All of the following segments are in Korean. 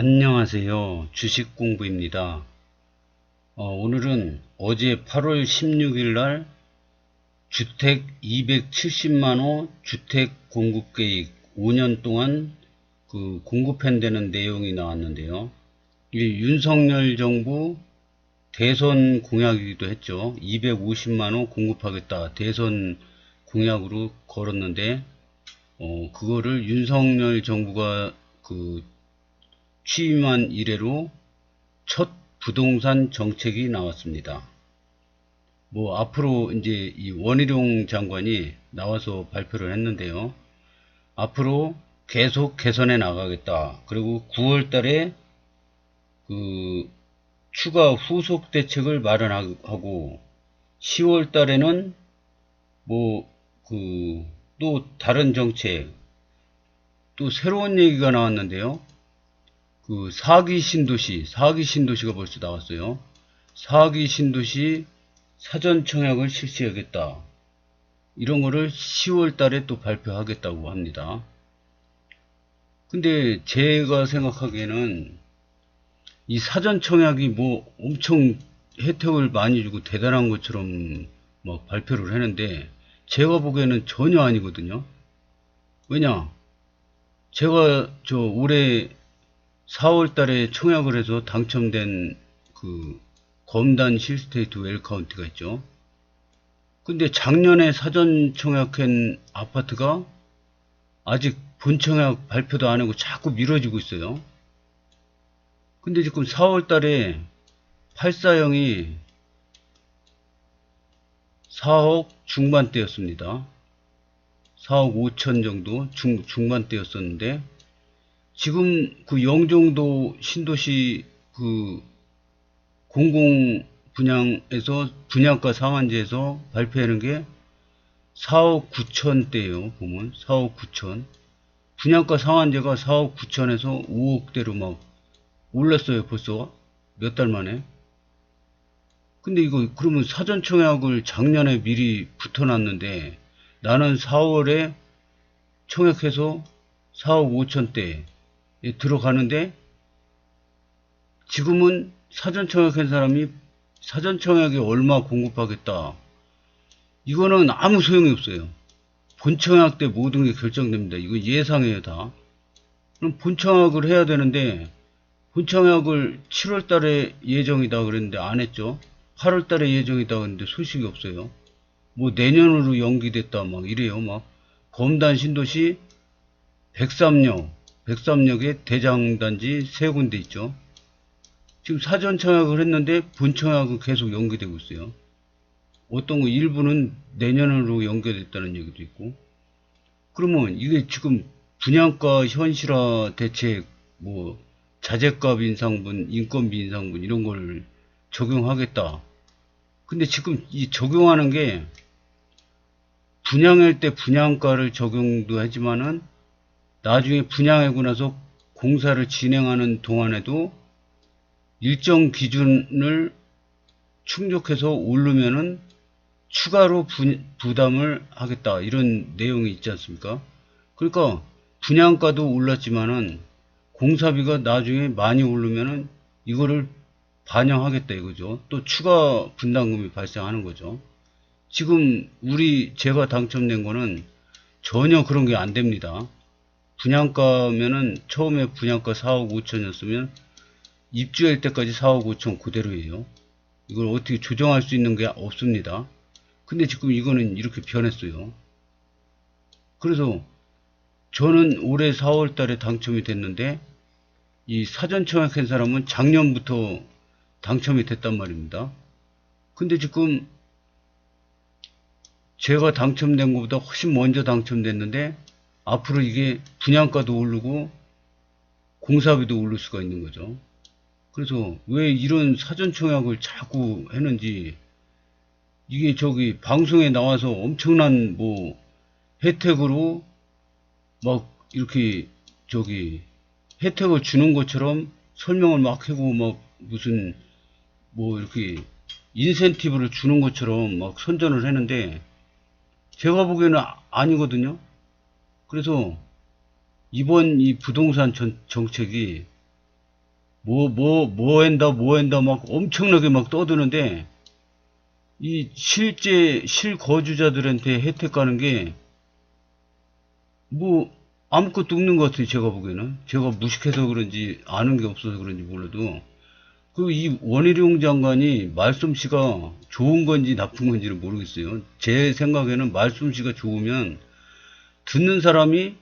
안녕하세요. 주식 공부입니다. 어, 오늘은 어제 8월 16일 날 주택 270만호 주택 공급 계획 5년 동안 그 공급한다는 내용이 나왔는데요. 이 윤석열 정부 대선 공약이기도 했죠. 250만호 공급하겠다. 대선 공약으로 걸었는데, 어, 그거를 윤석열 정부가 그 취임한 이래로 첫 부동산 정책이 나왔습니다. 뭐 앞으로 이제 이 원희룡 장관이 나와서 발표를 했는데요. 앞으로 계속 개선해 나가겠다. 그리고 9월 달에 그 추가 후속 대책을 마련하고 10월 달에는 뭐 그 또 다른 정책 또 새로운 얘기가 나왔는데요. 그 사기 신도시, 사기 신도시가 벌써 나왔어요. 사기 신도시 사전 청약을 실시하겠다. 이런 거를 10월 달에 또 발표하겠다고 합니다. 근데 제가 생각하기에는 이 사전 청약이 뭐 엄청 혜택을 많이 주고 대단한 것처럼 막 발표를 하는데 제가 보기에는 전혀 아니거든요. 왜냐? 제가 저 올해 4월 달에 청약을 해서 당첨된 그 검단 실스테이트 웰카운티가 있죠. 근데 작년에 사전 청약한 아파트가 아직 본청약 발표도 안 하고 자꾸 미뤄지고 있어요. 근데 지금 4월 달에 84형이 4억 중반대였습니다. 4억 5천 정도 중, 중반대였었는데 지금 그 영종도 신도시 그 공공 분양에서 분양가 상한제에서 발표하는 게 4억 9천대예요. 보면 4억 9천. 분양가 상한제가 4억 9천에서 5억대로 막 올랐어요. 벌써 몇 달 만에. 근데 이거 그러면 사전 청약을 작년에 미리 붙어놨는데 나는 4월에 청약해서 4억 5천대 에 들어가는데 지금은 사전 청약한 사람이 사전 청약에 얼마 공급하겠다. 이거는 아무 소용이 없어요. 본 청약 때 모든 게 결정됩니다. 이거 예상해요, 다. 그럼 본 청약을 해야 되는데 본 청약을 7월 달에 예정이다 그랬는데 안 했죠. 8월 달에 예정이다 그랬는데 소식이 없어요. 뭐 내년으로 연기됐다 막 이래요. 막 검단 신도시 103역 103역에 대장단지 세 군데 있죠. 지금 사전 청약을 했는데 본 청약은 계속 연기되고 있어요. 어떤 거 일부는 내년으로 연계됐다는 얘기도 있고. 그러면 이게 지금 분양가 현실화 대책, 뭐 자재값 인상분, 인건비 인상분 이런 걸 적용하겠다. 근데 지금 이 적용하는 게 분양할 때 분양가를 적용도 하지만은 나중에 분양하고 나서 공사를 진행하는 동안에도 일정 기준을 충족해서 오르면은 추가로 부, 부담을 하겠다 이런 내용이 있지 않습니까? 그러니까 분양가도 올랐지만은 공사비가 나중에 많이 오르면은 이거를 반영하겠다 이거죠. 또 추가 분담금이 발생하는 거죠. 지금 우리 제가 당첨된 거는 전혀 그런 게 안 됩니다. 분양가면은 처음에 분양가 4억 5천이었으면 입주할 때까지 4억 5천 그대로예요. 이걸 어떻게 조정할 수 있는 게 없습니다. 근데 지금 이거는 이렇게 변했어요. 그래서 저는 올해 4월 달에 당첨이 됐는데 이 사전 청약한 사람은 작년부터 당첨이 됐단 말입니다. 근데 지금 제가 당첨된 것보다 훨씬 먼저 당첨됐는데 앞으로 이게 분양가도 오르고 공사비도 오를 수가 있는 거죠. 그래서 왜 이런 사전 청약을 자꾸 했는지 이게 저기 방송에 나와서 엄청난 뭐 혜택으로 막 이렇게 저기 혜택을 주는 것처럼 설명을 막 하고 막 무슨 뭐 이렇게 인센티브를 주는 것처럼 막 선전을 했는데 제가 보기에는 아- 아니거든요. 그래서 이번 이 부동산 전- 정책이 뭐, 뭐, 뭐 한다, 뭐 한다, 막 엄청나게 막 떠드는데, 이 실제 실거주자들한테 혜택 가는 게, 뭐, 아무것도 없는 것 같아요, 제가 보기에는. 제가 무식해서 그런지, 아는 게 없어서 그런지 몰라도. 그, 이 원희룡 장관이 말솜씨가 좋은 건지 나쁜 건지는 모르겠어요. 제 생각에는 말솜씨가 좋으면, 듣는 사람이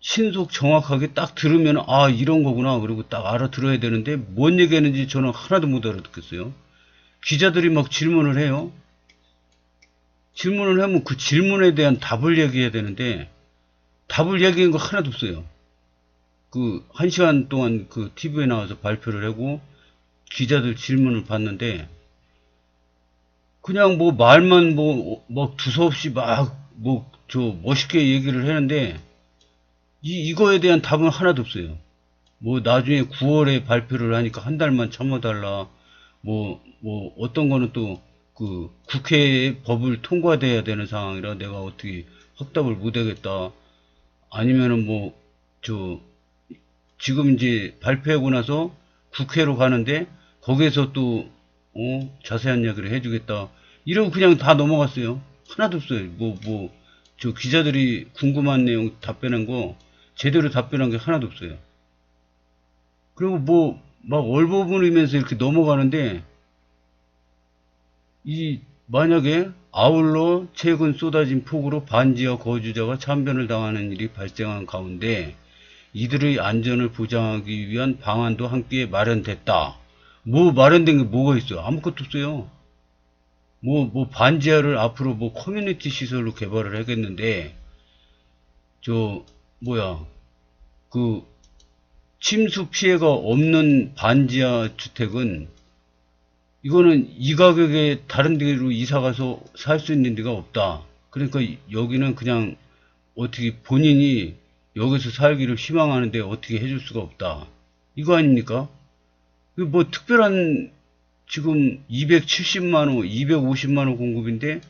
신속 정확하게 딱 들으면 아 이런 거구나 그리고 딱 알아들어야 되는데 뭔 얘기하는지 저는 하나도 못 알아듣겠어요. 기자들이 막 질문을 해요. 질문을 하면 그 질문에 대한 답을 얘기해야 되는데 답을 얘기한 거 하나도 없어요. 그 한 시간 동안 그 TV에 나와서 발표를 하고 기자들 질문을 받는데 그냥 뭐 말만 뭐 막 두서없이 막 뭐 저 멋있게 얘기를 하는데 이, 이거에 대한 답은 하나도 없어요. 뭐, 나중에 9월에 발표를 하니까 한 달만 참아달라. 뭐, 뭐, 어떤 거는 또, 그, 국회에 법을 통과돼야 되는 상황이라 내가 어떻게 확답을 못 하겠다. 아니면은 뭐, 저, 지금 이제 발표하고 나서 국회로 가는데, 거기에서 또, 어, 자세한 이야기를 해주겠다. 이러고 그냥 다 넘어갔어요. 하나도 없어요. 뭐, 뭐, 저 기자들이 궁금한 내용 답변한 거, 제대로 답변한 게 하나도 없어요. 그리고 뭐, 막 얼버무리면서 이렇게 넘어가는데, 이, 만약에 아울러 최근 쏟아진 폭우로 반지하 거주자가 참변을 당하는 일이 발생한 가운데, 이들의 안전을 보장하기 위한 방안도 함께 마련됐다. 뭐 마련된 게 뭐가 있어요? 아무것도 없어요. 뭐, 뭐 반지하를 앞으로 뭐 커뮤니티 시설로 개발을 하겠는데, 저, 뭐야, 그, 침수 피해가 없는 반지하 주택은, 이거는 이 가격에 다른 데로 이사 가서 살 수 있는 데가 없다. 그러니까 여기는 그냥 어떻게 본인이 여기서 살기를 희망하는데 어떻게 해줄 수가 없다. 이거 아닙니까? 이거 뭐 특별한 지금 270만원, 250만원 공급인데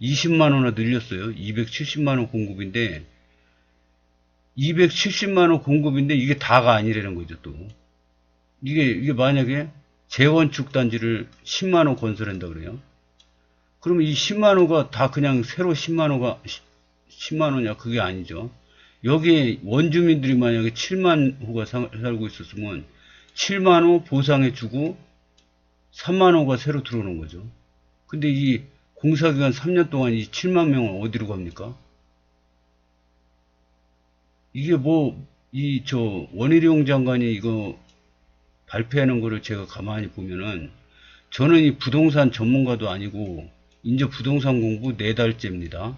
20만원이나 늘렸어요. 270만원 공급인데 270만원 공급인데 이게 다가 아니라는 거죠, 또. 이게, 이게 만약에 재건축 단지를 10만원 건설한다 그래요. 그러면 이 10만원가 다 그냥 새로 10만원가, 10만원이야. 그게 아니죠. 여기에 원주민들이 만약에 7만 호가 사- 살고 있었으면 7만 호 보상해주고 3만 호가 새로 들어오는 거죠. 근데 이 공사기간 3년 동안 이 7만 명은 어디로 갑니까? 이게 뭐, 이, 저, 원희룡 장관이 이거 발표하는 거를 제가 가만히 보면은, 저는 이 부동산 전문가도 아니고, 이제 부동산 공부 네 달째입니다.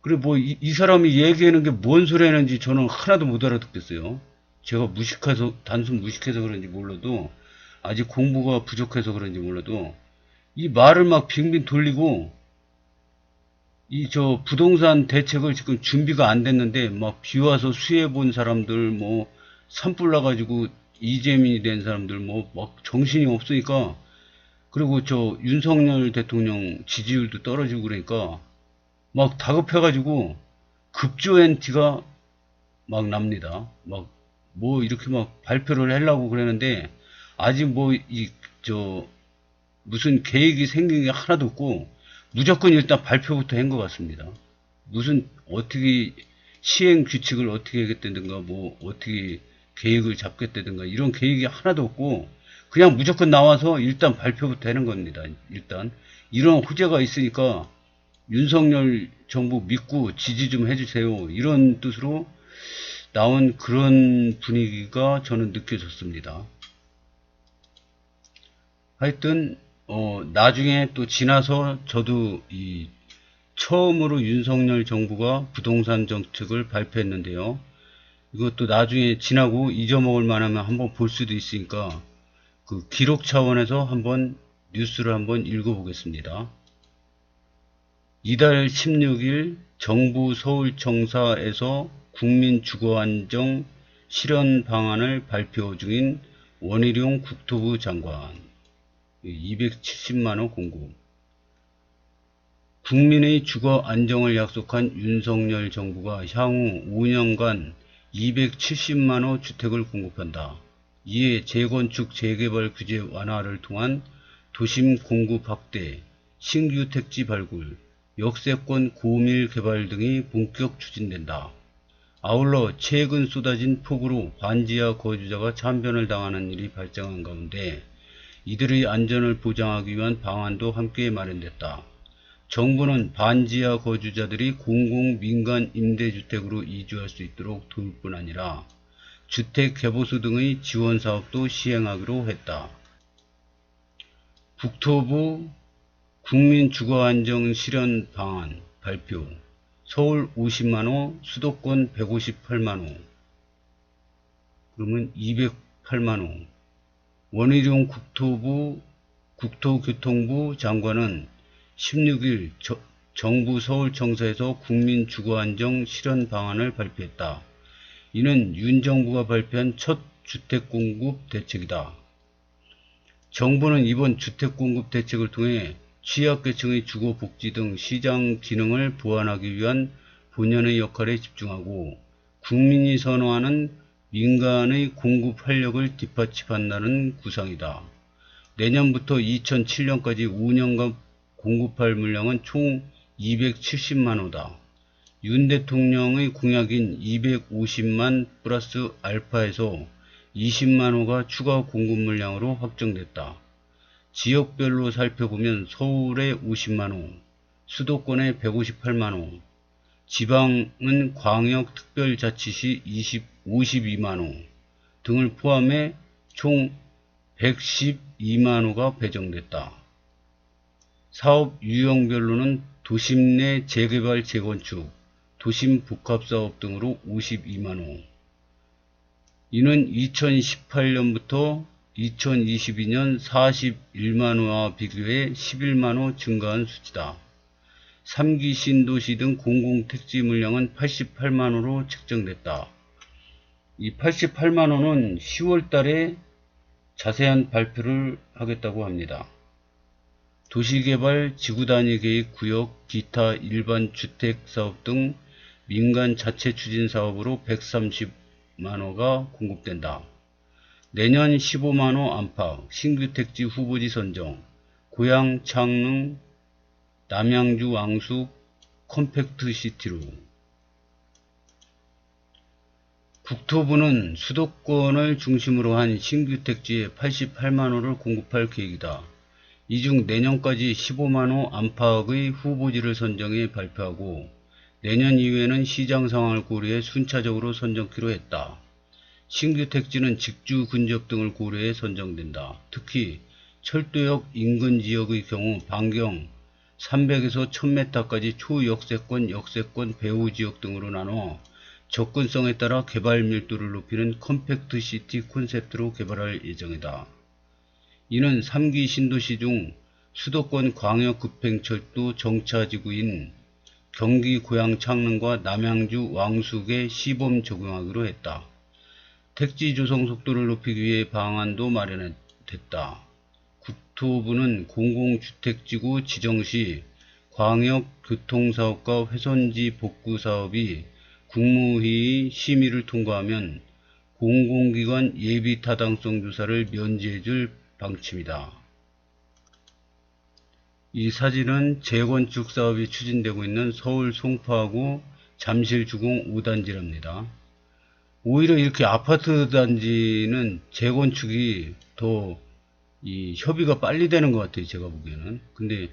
그리고 뭐, 이, 이 사람이 얘기하는 게 뭔 소리 하는지 저는 하나도 못 알아듣겠어요. 제가 무식해서, 단순 무식해서 그런지 몰라도, 아직 공부가 부족해서 그런지 몰라도, 이 말을 막 빙빙 돌리고, 이 저 부동산 대책을 지금 준비가 안 됐는데 막 비 와서 수해 본 사람들 뭐 산불 나가지고 이재민이 된 사람들 뭐 막 정신이 없으니까 그리고 저 윤석열 대통령 지지율도 떨어지고 그러니까 막 다급해가지고 급조 엔티가 막 납니다. 막 뭐 이렇게 막 발표를 하려고 그러는데 아직 뭐 이 저 무슨 계획이 생긴 게 하나도 없고 무조건 일단 발표부터 한 것 같습니다. 무슨 어떻게 시행 규칙을 어떻게 하겠다든가 뭐 어떻게 계획을 잡겠다든가 이런 계획이 하나도 없고 그냥 무조건 나와서 일단 발표부터 하는 겁니다. 일단 이런 호재가 있으니까 윤석열 정부 믿고 지지 좀 해주세요. 이런 뜻으로 나온 그런 분위기가 저는 느껴졌습니다. 하여튼 어, 나중에 또 지나서 저도 이 처음으로 윤석열 정부가 부동산 정책을 발표했는데요. 이것도 나중에 지나고 잊어먹을 만하면 한번 볼 수도 있으니까 그 기록 차원에서 한번 뉴스를 한번 읽어보겠습니다. 이달 16일 정부 서울청사에서 국민주거안정 실현 방안을 발표 중인 원희룡 국토부 장관 270만원 공급 국민의 주거 안정을 약속한 윤석열 정부가 향후 5년간 270만호 주택을 공급한다. 이에 재건축 재개발 규제 완화를 통한 도심 공급 확대, 신규 택지 발굴, 역세권 고밀 개발 등이 본격 추진된다. 아울러 최근 쏟아진 폭우로 반지하 거주자가 참변을 당하는 일이 발생한 가운데 이들의 안전을 보장하기 위한 방안도 함께 마련됐다. 정부는 반지하 거주자들이 공공 민간 임대주택으로 이주할 수 있도록 도울 뿐 아니라 주택 개보수 등의 지원 사업도 시행하기로 했다. 국토부 국민주거안정 실현 방안 발표 서울 50만호, 수도권 158만호, 그러면 208만호. 원희룡 국토부, 국토교통부 장관은 16일 저- 정부 서울청사에서 국민 주거안정 실현 방안을 발표했다. 이는 윤 정부가 발표한 첫 주택공급 대책이다. 정부는 이번 주택공급 대책을 통해 취약계층의 주거 복지 등 시장 기능을 보완하기 위한 본연의 역할에 집중하고 국민이 선호하는 민간의 공급 활력을 뒷받침한다는 구상이다. 내년부터 2007년까지 5년간 공급할 물량은 총 270만 호다. 윤 대통령의 공약인 250만 플러스 알파에서 20만 호가 추가 공급 물량으로 확정됐다. 지역별로 살펴보면 서울에 50만 호, 수도권에 158만 호, 지방은 광역특별자치시 20, 52만 호 등을 포함해 총 112만 호가 배정됐다. 사업 유형별로는 도심 내 재개발 재건축, 도심 복합사업 등으로 52만 호. 이는 2018년부터 2022년 41만 호와 비교해 11만 호 증가한 수치다. 3기 신도시 등 공공택지 물량은 88만 호로 책정됐다. 이 88만 호는 10월 달에 자세한 발표를 하겠다고 합니다. 도시개발 지구단위 계획 구역 기타 일반 주택 사업 등 민간 자체 추진 사업으로 130만호가 공급된다. 내년 15만호 안팎 신규 택지 후보지 선정 고양 창릉 남양주 왕숙 컴팩트 시티로 국토부는 수도권을 중심으로 한 신규 택지에 88만호를 공급할 계획이다. 이 중 내년까지 15만호 안팎의 후보지를 선정해 발표하고 내년 이후에는 시장 상황을 고려해 순차적으로 선정키로 했다. 신규 택지는 직주 근접 등을 고려해 선정된다. 특히 철도역 인근 지역의 경우 반경 300에서 1000m까지 초역세권, 역세권, 배후 지역 등으로 나눠 접근성에 따라 개발 밀도를 높이는 컴팩트 시티 콘셉트로 개발할 예정이다. 이는 3기 신도시 중 수도권 광역급행철도 정차지구인 경기 고양 창릉과 남양주 왕숙에 시범 적용하기로 했다. 택지 조성 속도를 높이기 위해 방안도 마련됐다. 국토부는 공공주택지구 지정 시 광역교통사업과 훼손지 복구 사업이 국무회의 심의를 통과하면 공공기관 예비 타당성 조사를 면제해줄 방침이다. 이 사진은 재건축 사업이 추진되고 있는 서울 송파구 잠실 주공 5단지랍니다. 오히려 이렇게 아파트 단지는 재건축이 더 이 협의가 빨리 되는 것 같아요. 제가 보기에는. 근데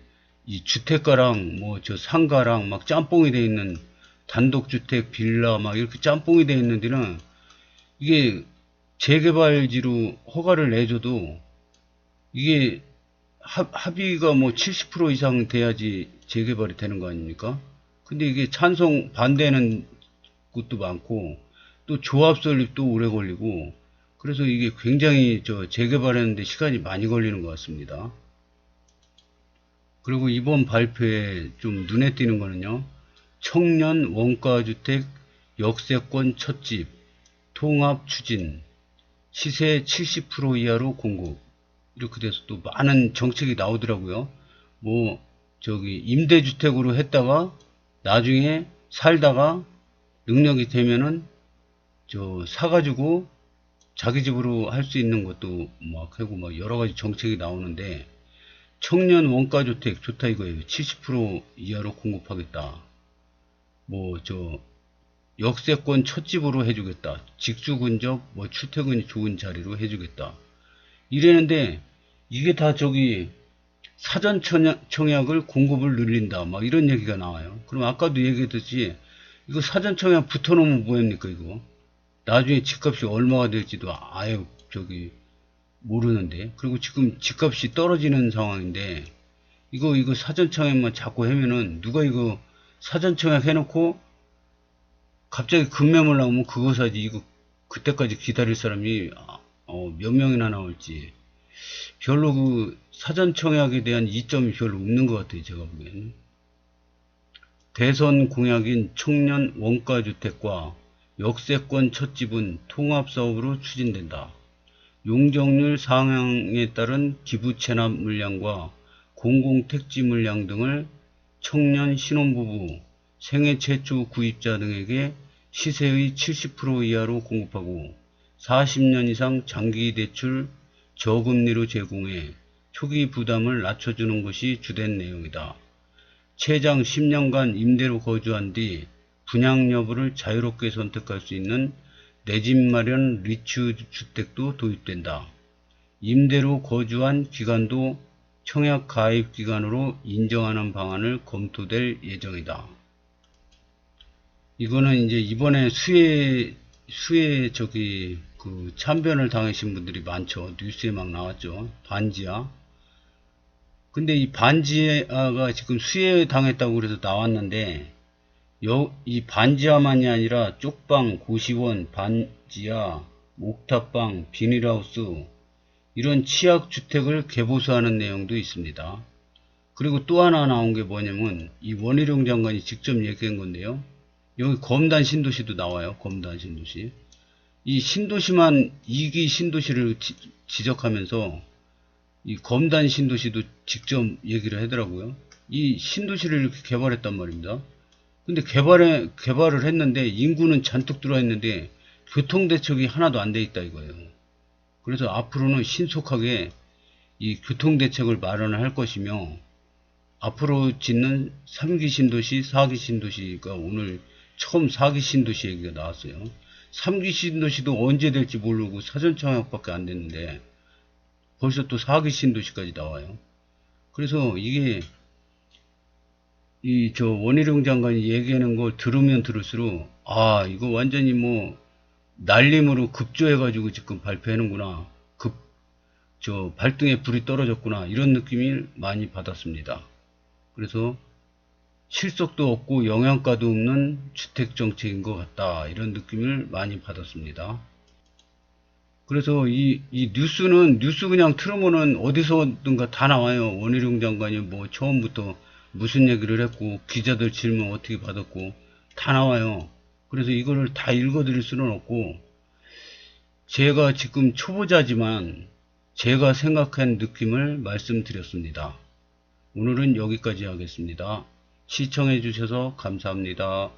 이 주택가랑 뭐 저 상가랑 막 짬뽕이 돼 있는 단독주택 빌라 막 이렇게 짬뽕이 돼 있는 데는 이게 재개발지로 허가를 내줘도 이게 합, 합의가 뭐 70% 이상 돼야지 재개발이 되는 거 아닙니까? 근데 이게 찬성 반대하는 곳도 많고 또 조합 설립도 오래 걸리고 그래서 이게 굉장히 저 재개발하는데 시간이 많이 걸리는 것 같습니다. 그리고 이번 발표에 좀 눈에 띄는 거는요. 청년 원가주택 역세권 첫집 통합 추진 시세 70% 이하로 공급 이렇게 돼서 또 많은 정책이 나오더라고요. 뭐 저기 임대주택으로 했다가 나중에 살다가 능력이 되면은 저 사가지고 자기 집으로 할 수 있는 것도 막 하고 막 여러 가지 정책이 나오는데 청년 원가 주택 좋다 이거예요. 70% 이하로 공급하겠다. 뭐 저 역세권 첫 집으로 해주겠다. 직수 근접 뭐 출퇴근이 좋은 자리로 해주겠다. 이랬는데 이게 다 저기 사전 청약- 청약을 공급을 늘린다. 막 이런 얘기가 나와요. 그럼 아까도 얘기했듯이 이거 사전 청약 붙어놓으면 뭐합니까 이거? 나중에 집값이 얼마가 될지도 아예 저기 모르는데 그리고 지금 집값이 떨어지는 상황인데 이거 이거 사전 청약만 자꾸 하면은 누가 이거 사전 청약 해놓고 갑자기 급매물 나오면 그거 사지. 이거 그때까지 기다릴 사람이 어, 몇 명이나 나올지. 별로 그 사전 청약에 대한 이점이 별로 없는 것 같아요 제가 보기에는. 대선 공약인 청년 원가주택과 역세권 첫집은 통합사업으로 추진된다. 용적률 상향에 따른 기부 체납 물량과 공공택지 물량 등을 청년 신혼부부, 생애 최초 구입자 등에게 시세의 70% 이하로 공급하고 40년 이상 장기 대출 저금리로 제공해 초기 부담을 낮춰주는 것이 주된 내용이다. 최장 10년간 임대로 거주한 뒤 분양 여부를 자유롭게 선택할 수 있는 내 집 마련 리츠 주택도 도입된다. 임대로 거주한 기간도 청약 가입 기간으로 인정하는 방안을 검토될 예정이다. 이거는 이제 이번에 수해 수해 저기 그 참변을 당하신 분들이 많죠. 뉴스에 막 나왔죠. 반지하. 근데 이 반지하가 지금 수해 당했다고 그래서 나왔는데 여, 이 반지하만이 아니라 쪽방, 고시원, 반지하, 옥탑방, 비닐하우스 이런 취약주택을 개보수하는 내용도 있습니다. 그리고 또 하나 나온 게 뭐냐면 이 원희룡 장관이 직접 얘기한 건데요. 여기 검단 신도시도 나와요. 검단 신도시. 이 신도시만 2기 신도시를 지, 지적하면서 이 검단 신도시도 직접 얘기를 하더라고요. 이 신도시를 이렇게 개발했단 말입니다. 근데 개발에, 개발을 했는데 인구는 잔뜩 들어있는데 교통대책이 하나도 안 돼 있다 이거예요. 그래서 앞으로는 신속하게 이 교통대책을 마련을 할 것이며 앞으로 짓는 3기 신도시, 4기 신도시가 오늘 처음 4기 신도시 얘기가 나왔어요. 3기 신도시도 언제 될지 모르고 사전 청약밖에 안 됐는데 벌써 또 4기 신도시까지 나와요. 그래서 이게 이 저 원희룡 장관이 얘기하는 걸 들으면 들을수록 아 이거 완전히 뭐 날림으로 급조해가지고 지금 발표하는구나 급 저 발등에 불이 떨어졌구나 이런 느낌을 많이 받았습니다. 그래서 실속도 없고 영양가도 없는 주택 정책인 것 같다 이런 느낌을 많이 받았습니다. 그래서 이, 이 뉴스는 뉴스 그냥 틀으면은 어디서든가 다 나와요. 원희룡 장관이 뭐 처음부터 무슨 얘기를 했고 기자들 질문 어떻게 받았고 다 나와요. 그래서 이거를 다 읽어드릴 수는 없고 제가 지금 초보자지만 제가 생각한 느낌을 말씀드렸습니다. 오늘은 여기까지 하겠습니다. 시청해 주셔서 감사합니다.